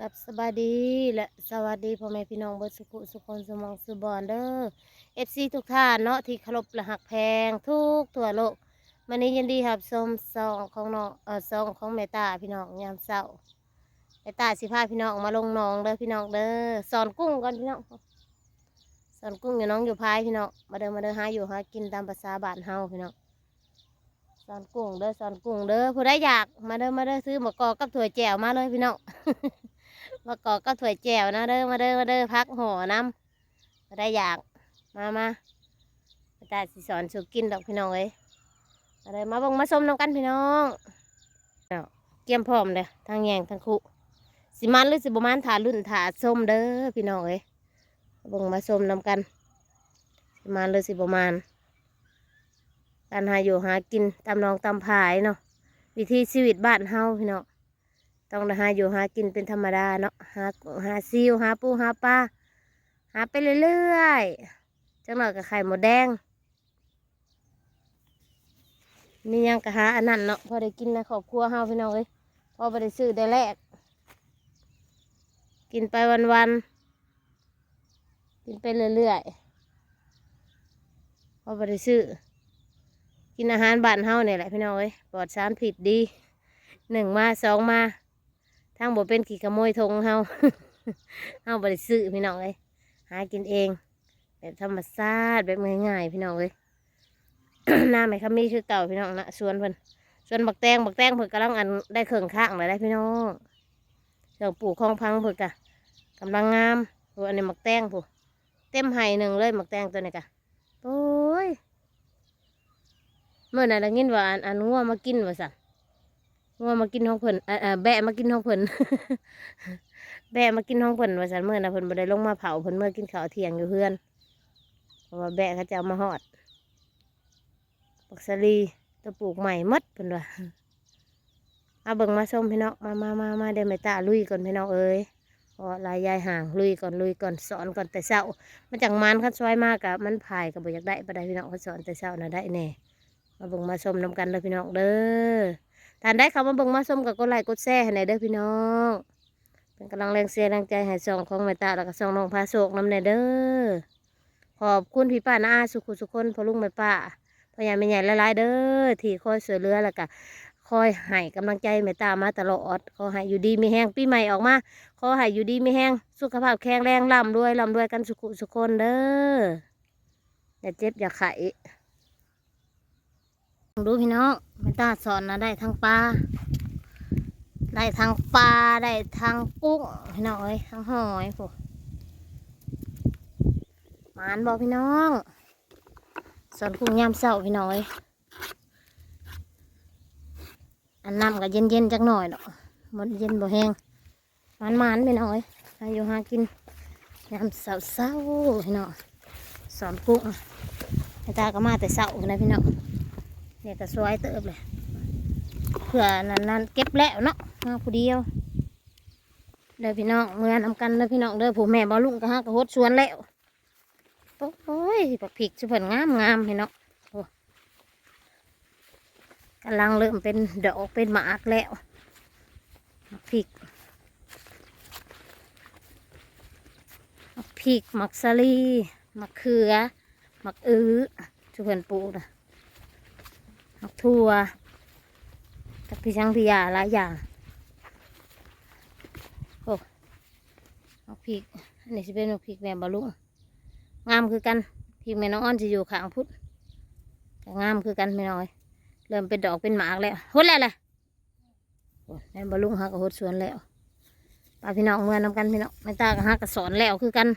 กับสบายดีและสวัสดีพ่อแม่พี่น้องเบิดสุขุสุคนสมองสุบอนเด้อเอฟซีทุกท่านเนาะที่เคารพและหักแพงทุกทั่วโลกวันนี้ยินดีครับชมซองของน้องเออซองของแม่ตาพี่น้องยามเช้าแม่ตาสิพาพี่น้องมาลงหนองเด้อพี่น้องเด้อสอนกุ้งก่อนพี่น้องสอนกุ้งอยู่น้องอยู่พายพี่น้องมาเด้อมาเด้อหาอยู่หากินตามภาษาบ้านเฮาพี่น้องสอนกุ้งเด้อสอนกุ้งเด้อผู้ใดอยากมาเด้อมาเด้อซื้อหมะกอกับถั่วแจ่วมาเลยพี่น้อง มะกอกกับถั่วแจ่วนะเด้อมาเด้อมาเด้อพักห่อน้ำผู้ใดอยากมามาแต่สิสอนสุกินดอกพี่น้องเอ้ยมาเด้อมาบงมาชมน้ำกันพี่น้องเอาเกี่ยมพร้อมเด้อทั้งแยงทั้งคุสิมันหรือสิบมันถารุ่นถาส้มเด้อพี่น้องเอ้ยมาเบ่งมาชมน้ำกัน สิมันหรือสิบมันการหาอยู่หากินตามนองตามผายเนาะวิธีชีวิตบ้านเฮาพี่เนาะ ต้องหาอยู่หากินเป็นธรรมดาเนาะหาหาซิวหาปูหาปลาหาไปเรื่อยๆจังหน่อยกับไข่หมดแดงมีหยังกะหาอันนั้นเนาะพอได้กินในครอบครัวเฮาพี่น้องเอ้ยพอไปได้ซื้อได้แลกกินไปวันๆกินไปเรื่อยๆพอไปได้ซื้อกินอาหารบ้านเฮาเนี่ยแหละพี่น้องเอ้ยปลอดสารผิดดีหนึ่งมาสองมา ทั้งบ่เป็นขี่ขโมยทงเฮาเฮาบ่ได้ซื้อพี่น้องเอ้ยหากินเอง แบบธรรมชาติแบบง่ายๆพี่น้องเอ้ยหน้าไม่คำมีคือเก่าพี่น้องนะสวนเพิ่นสวนบักแตงบักแตงเพิ่นกำลังอันได้เครื่องข้างเลยได้พี่น้องเครื่องปลูกของพังเพิ่นกะกำลังงามโอ้อันนี้บักแตงผู้เต็มไห่หนึ่งเลยบักแตงตัวนี้กะโอ้ยเมื่อนั้นได้ยินว่าอันอันงัวมากินว่าสั่น งัวมากินห้องเพิ่นอ่าอ่าแบะมากินห้องเพิ่นแบะมากินห้องเพิ่นว่าสันเมื่อนะเพิ่นบ่ได้ลงมาเผาเพิ่นเมื่อกินข้าวเที่ยงอยู่เฮือนเพราะว่าแบะเขาจะเอามาฮอดปักสลีตัวปลูกใหม่หมดเพิ่นว่าเอาเบิ่งมาส้มพี่น้องมามามามาเดี๋ยวแม่ตาลุยก่อนพี่น้องเอ้ยพราะลายยายห่างลุยก่อนลุยก่อนสอนก่อนแต่เช้ามันจังมันคันซอยมากกะมันพายก็บ่อยากได้ปานใดพี่น้องเขาสอนแต่เช้าน่ะได้แน่มาเบิ่งมาชมนำกันเลยพี่น้องเด้อ ท่านได้เข้ามาเบิ่งมาชมกับกดไลค์กดแชร์ให้หน่อยเด้อพี่น้อง เป็นกำลังแรงเสียแรงใจให้ซองของแม่ตาแล้วก็ซองน้องพาโศกน้ำในเด้อ ขอบคุณพี่ป้าน้าอาสุขุสุขคนพ่อลุงแม่ป้าพยายามไม่ใหญ่ละลายๆเด้อที่คอยเสวยเรือแล้วก็คอยให้กำลังใจแม่ตามาตลอดขอให้อยู่ดีมีแห้งปีใหม่ออกมาขอให้อยู่ดีมีแห้งสุขภาพแข็งแรงร่ำรวยร่ำรวยกันสุขุสุขคนเด้ออย่าเจ็บอย่าไข้ ดูพี่น้องแม่ตาสอนนะได้ทั้งปลาได้ทั้งปลาได้ทั้งกุ้งพี่น้องเอ้ยทั้งหอยพวกหมานบอกพี่น้องสอนกุ้งยามเศร้าพี่น้องเอ้ยอันน้ำก็เย็นเย็นๆจักหน่อยดอกมันเย็นบ่แห้งหมานมานๆพี่น้องเอ้ยหาอยู่หากินยามเศร้าเศร้าพี่น้องสอนกุ้งแม่ตาก็มาแต่เศร้านะพี่น้อง เนี่ยก็สวยเติบเลยเผื่อนั่นเก็บแล้วเนาะมาผู้เดียวเด้อพี่น้องเมื่อนำกันเด้อพี่น้องเด้อผู้แม่บอลุงก็ฮะก็ฮดสวนแล้วโอ้ยปักผิกสุพรรณงามงามพี่น้องกำลังเริ่มเป็นดอกเป็นหมากแล้วผิกผิก มักสลีมักเขือ มักอื้อสุพรรณปลูกนะ ผักทั่วกับพี่ช่างพี่ยาหลายอย่างโอ้ผักพริกอันนี้จะเป็นผักพริกแม่บาลุงงามคือกันพริกแม่น้องอ้อนจะอยู่ข้างพุทธก็งามคือกันไม่น้อย เริ่มเป็นดอกเป็นหมากแล้วหดแล้วแหละโอ้แม่บาลุงหากระหดสวนแล้วป้าพี่น้องเมื่อนำกันพี่น้องแม่ตาก็หากระสอนแล้วคือกัน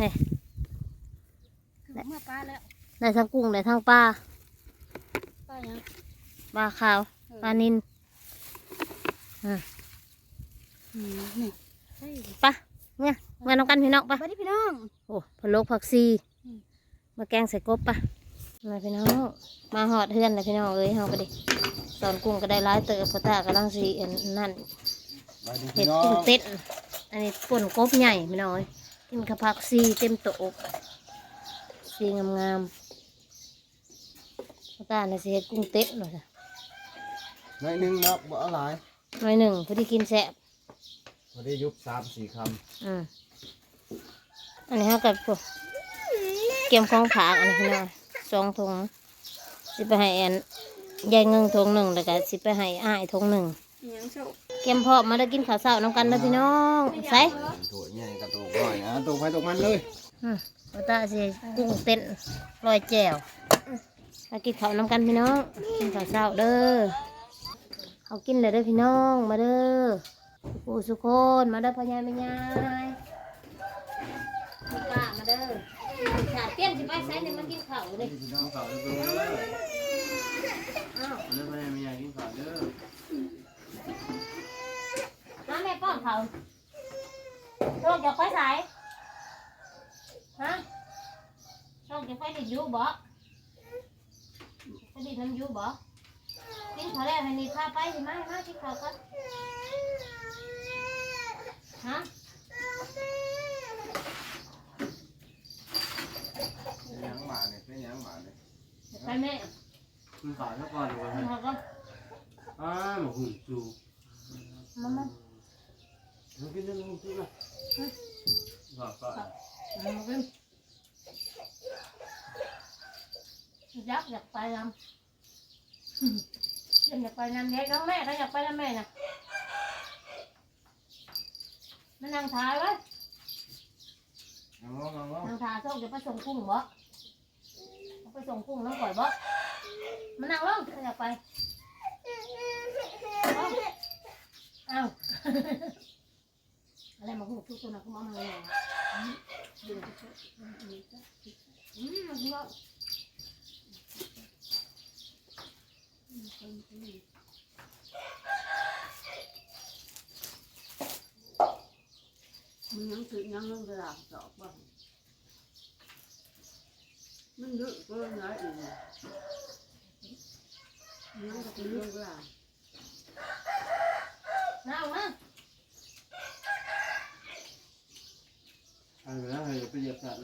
นี่เมื่อป้าแล้วได้ทั้งกุ้งได้ทั้งปลาป้า ยังปลาขาวปลานินอืมนี่ใช่ปะเนี่ยเมื่อน้องกันพี่น้องปะสวัสดีพี่น้องโอ้พะโลกผักซีอืมมาแกงใส่กบปะมาพี่น้องมาหอดเฮือนเลยพี่น้องเอ้ยเฮาก็ดิตอนกุ้งก็ได้ร้ายเติบพอตากำลังสีอันนั่นสวัสดีเห็พี่ดน้องกุ้งเต้นอันนี้ป่นกบใหญ่พี่น้องเอ้ยกินข้าวผักซีเต็มโต๊ะซีงามๆพอ ตาเนี่ยสิเห็ดกุ้งเต้นหน่อยจ้ะหน่อยหนึงเนาะบ่เอาหลายหน่อยหนึ่งพอดีกินแซ่บอได้ยุบสามสี่คอืมอันนี้เขากับพวกเกี่ยมของผากอันนี้พี่น้องสองถุงสิไปให้แอนยายเงิงถุงหนึ่งแล้วก็สิไปให้อ้ายถุงหนึ่งยังโชคเกี่ยมพร้อมมาได้กินข้าวเช้าน้ำกันเด้อพี่น้องใส่ำถั่วใหญ่กระตุกหน่อยนะตุกไปตุกมันเลย อืมว่าตาสิกุ้งเต้นลอยแจ่ว มากินข้าวน้ำกันพี่น้องกินข้าวเช้าเด้อเขากินเลยเด้อพี่น้องมาเด้อผู้สุกคนมาเด้อพ่อใหญ่แม่ใหญ่ลูกป้ามาเด้อขาดเตี้ยนสิไปใส่เนี่ยมากินข้าวเลยพี่น้องเขาเด้ออ้าวเด้อแม่ไม่อยากกินข้าวเด้อมาแม่ป้อนเขาโชคอยากไปใส่ฮะโชคอยากไปดิยูบ่ ไปดิน้ำยูบ่กินข้าวแล้วให้นี่พาไปสิมามากินข้าวกันฮะเป็นยังหมาเนี่ยเป็นยังหมาเนี่ยไปแม่กินข้าวซะก่อนเลยกินข้าวกันอ้าหมูหุ่นจูมามามากินเรื่องหุ่นจูนะข้าวก็มามากิน ยักษ์อยากไปนำอยากไปนำเด็กน้องแม่เขาอยากไปนำแม่น่ะมันนั่งถ่ายไว้เอางเอางนางทาโชคจะไปส่งกุ้งบ่เอาไปส่งกุ้งน้องก่อยบ่มานั่งลงถ้าอยากไปเอาเอาอะไรมาหูทุกตัวนะก็มาเลยอืมอืมมันก็มึงยังถือยังลงกระดาษดอกบ้างมันเยอะเกิ นนะอีกยังก็เป็นเรื่องกระดาษนั่งมาเอาไปแล้วให้ไปเหยียบสัตว์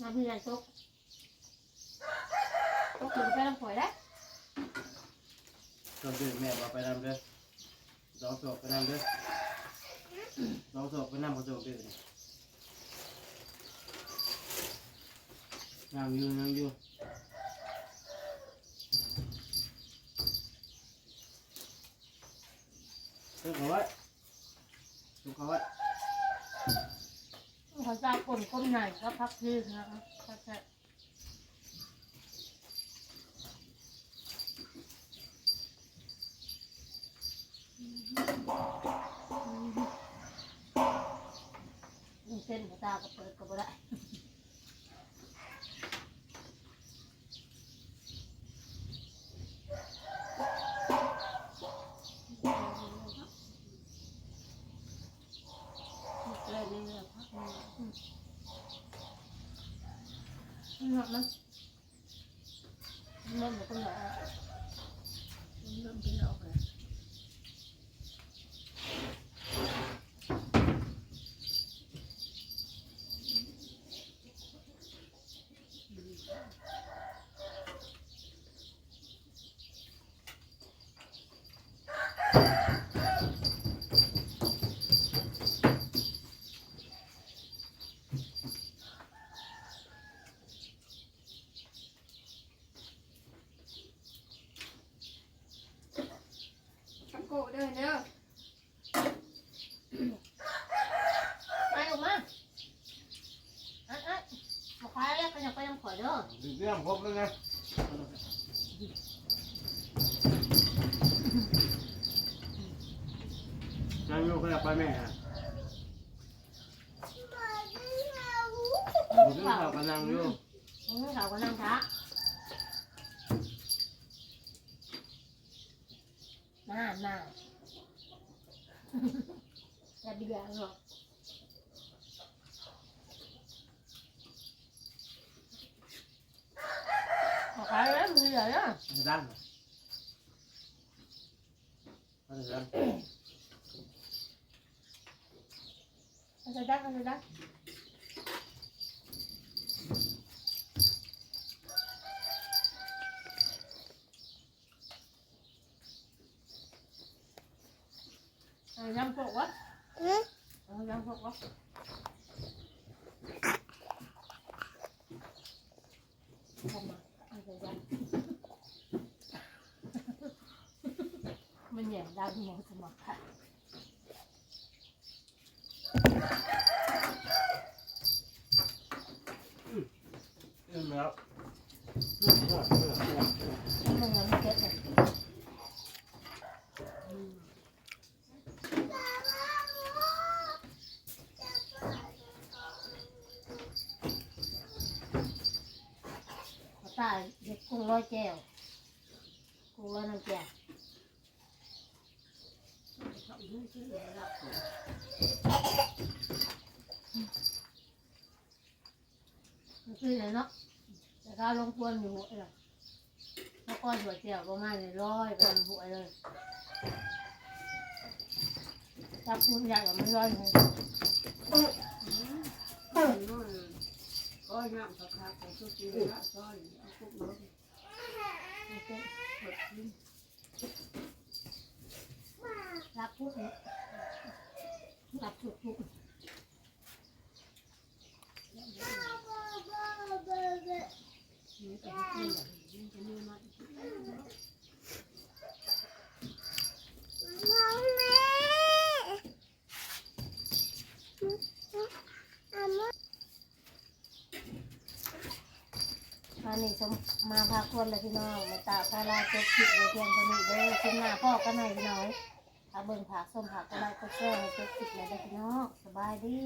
นะทำให้เรื่องไก่ตุกหลังนะมาพี่ยันตกตกถึงไปลำข่อยได้ตอนเด็กแม่บอกไปนำเด้อเราสอบไปนำเด้อเราสอบไปนำกระโดดเด้อนั่งอยู่นั่งอยู่ทุกเขาไว้ทุกเขาไว้ เขาจะกลนก้มหน่อยก็พักยืดนะคะพักแค่เส้นหัวตาก็เปิดก็บ่ได้ เล่นนี่เลยพักนึง หนักนะมันก็หนัก เริ่มกินออกเลย ทำโกะเด้อเด้อ ไปออกมาอันอันมาขายแล้วก็อยากไปยังข่อยเด้อ เรื่องครบแล้วนะ นั่งอยู่ก็อยากไปแม่ฮะบุญข่าวกันนั่งอยู่มึงเขาก็นั่งช้าน่าน่าจะเบียร์หรอกมาขายแล้วมึงเหลือเนาะจะดังก็จะดัง Ăn đó, rồi đó. Ăn nhâm phụ quá. Ừ. Rồi nhâm phụ quá. Không mà, rồi. Mình nhảy ra một mặt. ข้นแล้วมันเงินเก็บเลยตายเด็กกุ้งร้อยแก้วกุ้งร้อยน้ำแก้วเขาอีกนิดนึงแล้วล่ะมันคืออะไรเนาะ แต่ข้าลงพวนอยู่หัวเลยแล้วก้อนหัวแก้วประมาณนี้ร้อยเป็นหัวเลยจับคุณอยากกับมันร้อยเลยอืมน้อยก็ย่างสักพักแต่ก็กินละซอยเอาพวกน้อยรักพูดเนี่ยรักทุกทุกนี่ มาอีกอันนี้สมมาพาคนเลยพี่น้องมาตาพาลาเจ็บผิดเลยเพียงคนนี้เด้อขึ้นหน้าพ่อกันหน่อยพี่น้องถ้าเบิ่งผักส้มผักก็ได้ก็แช่ให้เจ็บผิดเลยเด้อพี่น้องสบายดี